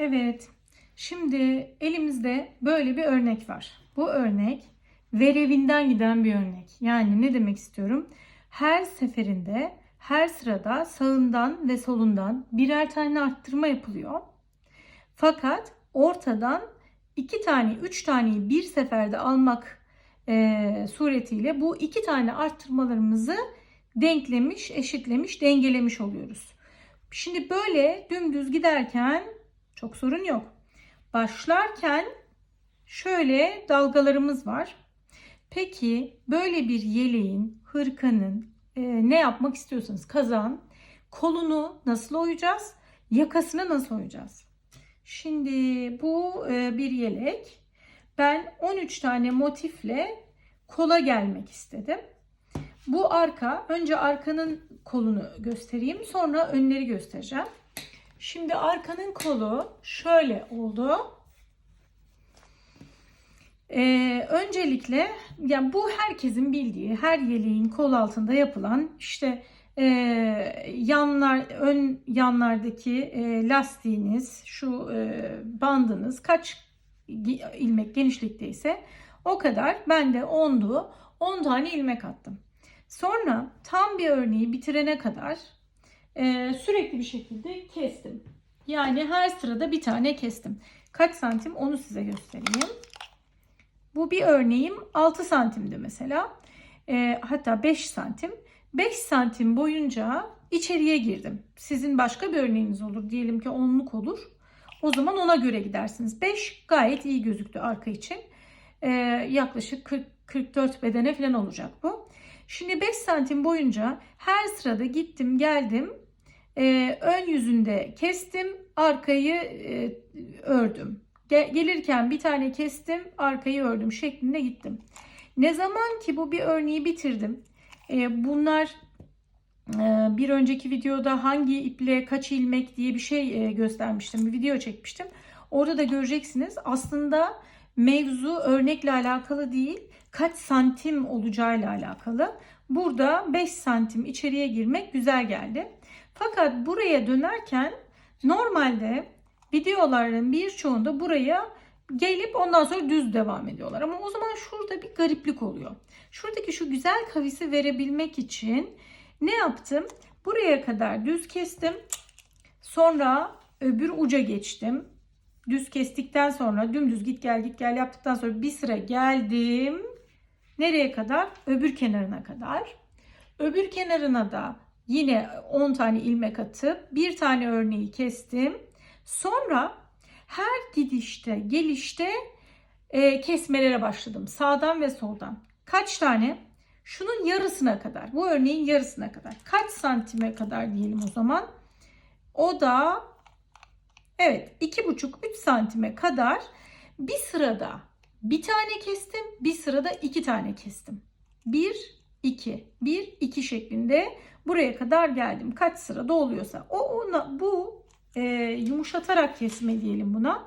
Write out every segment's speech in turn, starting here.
Evet. Şimdi elimizde böyle bir örnek var. Bu örnek verevinden giden bir örnek. Yani ne demek istiyorum? Her seferinde her sırada sağından ve solundan birer tane arttırma yapılıyor. Fakat ortadan iki tane, üç taneyi bir seferde almak e, suretiyle bu iki tane arttırmalarımızı denklemiş, eşitlemiş, dengelemiş oluyoruz. Şimdi böyle dümdüz giderken çok sorun yok. Başlarken şöyle dalgalarımız var. Peki böyle bir yeleğin, hırkanın e, ne yapmak istiyorsanız kazan kolunu nasıl oyacağız? Yakasını nasıl oyacağız? Şimdi bu e, bir yelek. Ben 13 tane motifle kola gelmek istedim. Bu arka. Önce arkanın kolunu göstereyim. Sonra önleri göstereceğim. Şimdi arkanın kolu şöyle oldu. Ee, öncelikle yani bu herkesin bildiği her yeleğin kol altında yapılan işte e, yanlar ön yanlardaki e, lastiğiniz şu e, bandınız kaç ilmek genişlikteyse o kadar ben de 10'du 10 tane ilmek attım. Sonra tam bir örneği bitirene kadar e, sürekli bir şekilde kestim. Yani her sırada bir tane kestim. Kaç santim onu size göstereyim. Bu bir örneğim 6 santimdi mesela. E, hatta 5 santim. 5 santim boyunca içeriye girdim. Sizin başka bir örneğiniz olur. Diyelim ki onluk olur. O zaman ona göre gidersiniz. 5 gayet iyi gözüktü arka için. E, yaklaşık 40, 44 bedene falan olacak bu. Şimdi 5 santim boyunca her sırada gittim geldim. E, ön yüzünde kestim. Arkayı e, ördüm. Gelirken bir tane kestim, arkayı ördüm şeklinde gittim. Ne zaman ki bu bir örneği bitirdim. E, bunlar e, bir önceki videoda hangi iple kaç ilmek diye bir şey göstermiştim. Bir video çekmiştim. Orada da göreceksiniz. Aslında mevzu örnekle alakalı değil, kaç santim olacağıyla alakalı. Burada 5 santim içeriye girmek güzel geldi. Fakat buraya dönerken normalde videoların birçoğunda buraya gelip ondan sonra düz devam ediyorlar. Ama o zaman şurada bir gariplik oluyor. Şuradaki şu güzel kavisi verebilmek için ne yaptım? Buraya kadar düz kestim. Sonra öbür uca geçtim. Düz kestikten sonra dümdüz git gel git gel yaptıktan sonra bir sıra geldim. Nereye kadar? Öbür kenarına kadar. Öbür kenarına da yine 10 tane ilmek atıp bir tane örneği kestim. Sonra her gidişte, gelişte e, kesmelere başladım. Sağdan ve soldan. Kaç tane? Şunun yarısına kadar. Bu örneğin yarısına kadar. Kaç santime kadar diyelim o zaman? O da evet 2,5-3 santime kadar bir sırada bir tane kestim. Bir sırada iki tane kestim. 1, 2, 1, 2 şeklinde buraya kadar geldim. Kaç sırada oluyorsa. O ona bu e, yumuşatarak kesme diyelim buna.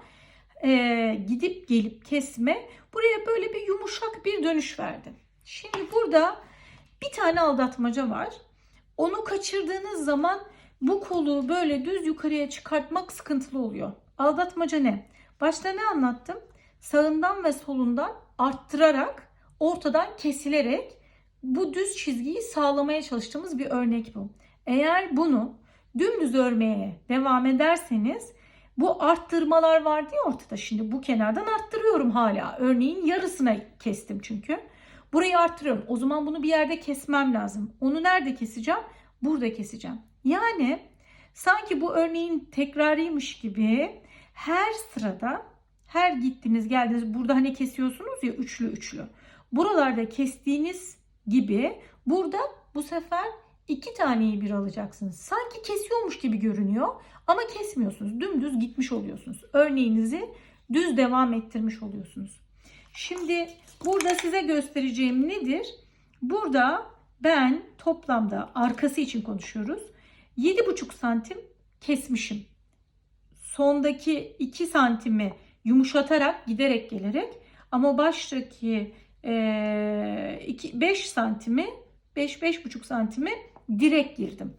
E, gidip gelip kesme buraya böyle bir yumuşak bir dönüş verdi. Şimdi burada bir tane aldatmaca var. Onu kaçırdığınız zaman bu kolu böyle düz yukarıya çıkartmak sıkıntılı oluyor. Aldatmaca ne? Başta ne anlattım? Sağından ve solundan arttırarak ortadan kesilerek bu düz çizgiyi sağlamaya çalıştığımız bir örnek bu. Eğer bunu dümdüz örmeye devam ederseniz bu arttırmalar vardı ya ortada. Şimdi bu kenardan arttırıyorum hala. Örneğin yarısına kestim çünkü. Burayı arttırıyorum. O zaman bunu bir yerde kesmem lazım. Onu nerede keseceğim? Burada keseceğim. Yani sanki bu örneğin tekrarıymış gibi her sırada her gittiniz geldiniz burada hani kesiyorsunuz ya üçlü üçlü. Buralarda kestiğiniz gibi burada bu sefer iki taneyi bir alacaksınız. Sanki kesiyormuş gibi görünüyor ama kesmiyorsunuz. Dümdüz gitmiş oluyorsunuz. Örneğinizi düz devam ettirmiş oluyorsunuz. Şimdi burada size göstereceğim nedir? Burada ben toplamda arkası için konuşuyoruz. 7,5 santim kesmişim. Sondaki 2 santimi yumuşatarak giderek gelerek ama baştaki 2, 5 santimi 5-5,5 santimi direkt girdim.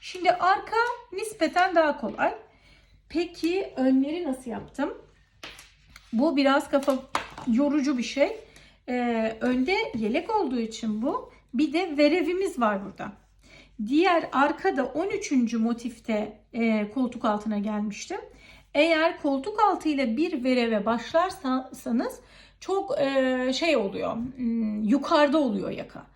Şimdi arka nispeten daha kolay. Peki önleri nasıl yaptım? Bu biraz kafa yorucu bir şey. Ee, önde yelek olduğu için bu. Bir de verevimiz var burada. Diğer arkada 13. motifte e, koltuk altına gelmiştim. Eğer koltuk altı ile bir vereve başlarsanız çok e, şey oluyor. hmm, Yukarıda oluyor yaka.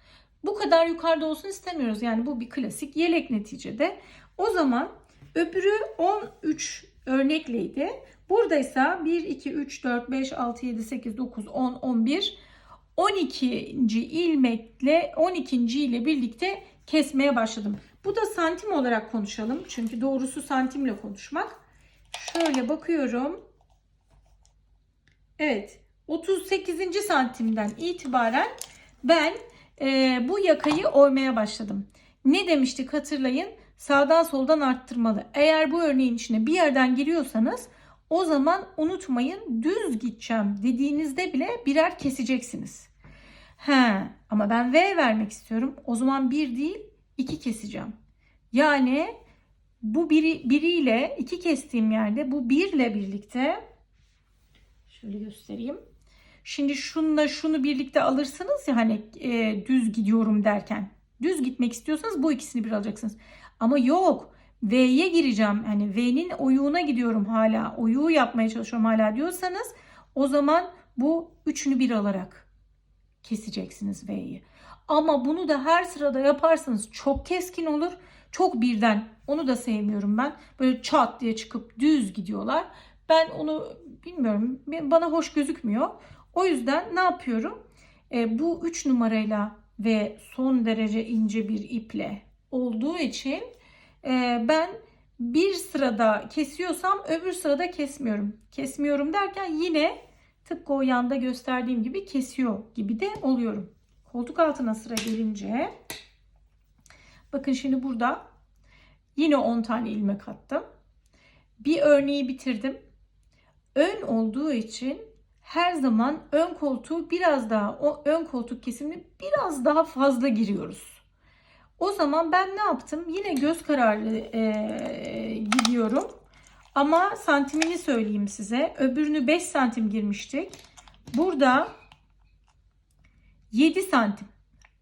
Bu kadar yukarıda olsun istemiyoruz. Yani bu bir klasik yelek neticede. O zaman öbürü 13 örnekleydi. Buradaysa 1, 2, 3, 4, 5, 6, 7, 8, 9, 10, 11, 12. ilmekle 12. ile birlikte kesmeye başladım. Bu da santim olarak konuşalım. Çünkü doğrusu santimle konuşmak. Şöyle bakıyorum. Evet. 38. santimden itibaren ben e, bu yakayı oymaya başladım. Ne demiştik hatırlayın. Sağdan soldan arttırmalı. Eğer bu örneğin içine bir yerden giriyorsanız o zaman unutmayın düz gideceğim dediğinizde bile birer keseceksiniz. He, ama ben V vermek istiyorum. O zaman bir değil iki keseceğim. Yani bu biri, biriyle iki kestiğim yerde bu birle birlikte şöyle göstereyim. Şimdi şunla şunu birlikte alırsınız ya hani e, düz gidiyorum derken. Düz gitmek istiyorsanız bu ikisini bir alacaksınız. Ama yok. V'ye gireceğim. Hani V'nin oyuğuna gidiyorum hala. Oyuğu yapmaya çalışıyorum hala diyorsanız o zaman bu üçünü bir alarak keseceksiniz V'yi. Ama bunu da her sırada yaparsanız çok keskin olur. Çok birden. Onu da sevmiyorum ben. Böyle çat diye çıkıp düz gidiyorlar. Ben onu bilmiyorum. Bana hoş gözükmüyor. O yüzden ne yapıyorum? E, bu 3 numarayla ve son derece ince bir iple olduğu için e, ben bir sırada kesiyorsam öbür sırada kesmiyorum. Kesmiyorum derken yine tıpkı o yanda gösterdiğim gibi kesiyor gibi de oluyorum. Koltuk altına sıra gelince bakın şimdi burada yine 10 tane ilmek attım. Bir örneği bitirdim. Ön olduğu için her zaman ön koltuğu biraz daha o ön koltuk kesimini biraz daha fazla giriyoruz. O zaman ben ne yaptım? Yine göz kararı e, gidiyorum. Ama santimini söyleyeyim size. Öbürünü 5 santim girmiştik. Burada 7 santim.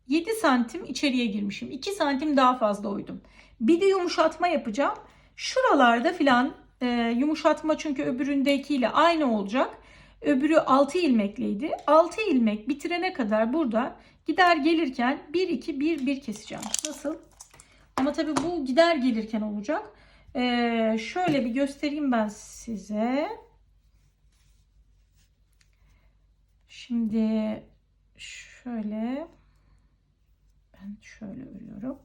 7 santim içeriye girmişim. 2 santim daha fazla oydum. Bir de yumuşatma yapacağım. Şuralarda filan e, yumuşatma çünkü öbüründekiyle aynı olacak. Öbürü 6 ilmekliydi. 6 ilmek bitirene kadar burada gider gelirken 1 2 1 1 keseceğim. Nasıl? Ama tabii bu gider gelirken olacak. Ee, şöyle bir göstereyim ben size. Şimdi şöyle ben şöyle örüyorum.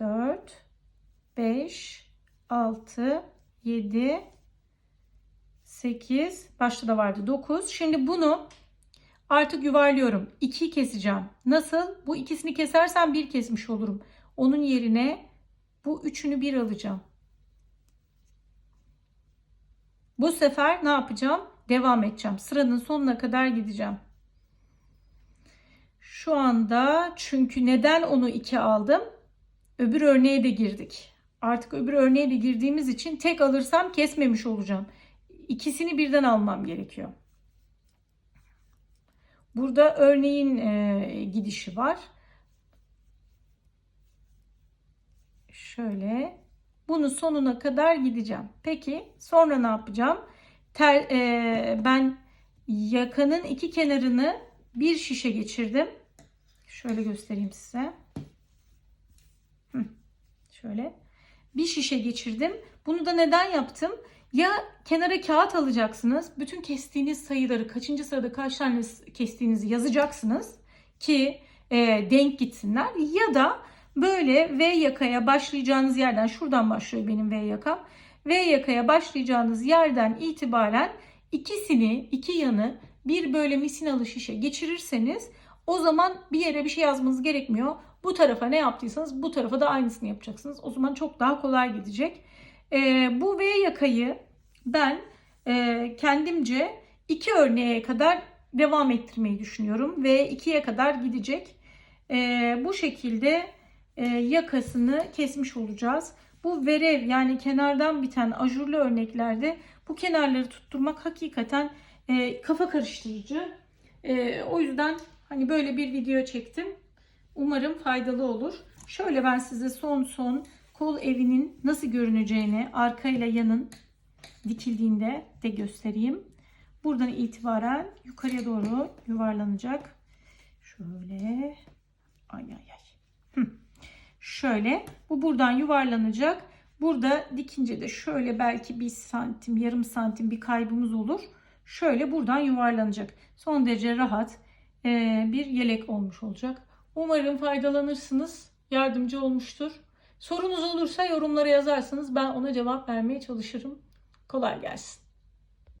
Dört, beş, 6, 7, 8, başta da vardı 9. Şimdi bunu artık yuvarlıyorum. 2 keseceğim. Nasıl? Bu ikisini kesersem 1 kesmiş olurum. Onun yerine bu üçünü bir alacağım. Bu sefer ne yapacağım? Devam edeceğim. Sıranın sonuna kadar gideceğim. Şu anda çünkü neden onu 2 aldım? Öbür örneğe de girdik. Artık öbür örneğe de girdiğimiz için tek alırsam kesmemiş olacağım. İkisini birden almam gerekiyor. Burada örneğin e, gidişi var. Şöyle. Bunu sonuna kadar gideceğim. Peki sonra ne yapacağım? Ter, e, ben yakanın iki kenarını bir şişe geçirdim. Şöyle göstereyim size. Hı, şöyle bir şişe geçirdim. Bunu da neden yaptım? Ya kenara kağıt alacaksınız. Bütün kestiğiniz sayıları kaçıncı sırada kaç tane kestiğinizi yazacaksınız ki e, denk gitsinler. Ya da böyle V yakaya başlayacağınız yerden şuradan başlıyor benim V yakam. V yakaya başlayacağınız yerden itibaren ikisini iki yanı bir böyle misinalı şişe geçirirseniz o zaman bir yere bir şey yazmanız gerekmiyor. Bu tarafa ne yaptıysanız bu tarafa da aynısını yapacaksınız. O zaman çok daha kolay gidecek. E, bu V yakayı ben e, kendimce iki örneğe kadar devam ettirmeyi düşünüyorum. Ve ikiye kadar gidecek. E, bu şekilde e, yakasını kesmiş olacağız. Bu verev yani kenardan biten ajurlu örneklerde bu kenarları tutturmak hakikaten e, kafa karıştırıcı. E, o yüzden hani böyle bir video çektim. Umarım faydalı olur. Şöyle ben size son son kol evinin nasıl görüneceğini arkayla yanın dikildiğinde de göstereyim. Buradan itibaren yukarıya doğru yuvarlanacak. Şöyle. Ay ay ay. Hı. Şöyle. Bu buradan yuvarlanacak. Burada dikince de şöyle belki bir santim, yarım santim bir kaybımız olur. Şöyle buradan yuvarlanacak. Son derece rahat bir yelek olmuş olacak. Umarım faydalanırsınız. Yardımcı olmuştur. Sorunuz olursa yorumlara yazarsanız ben ona cevap vermeye çalışırım. Kolay gelsin.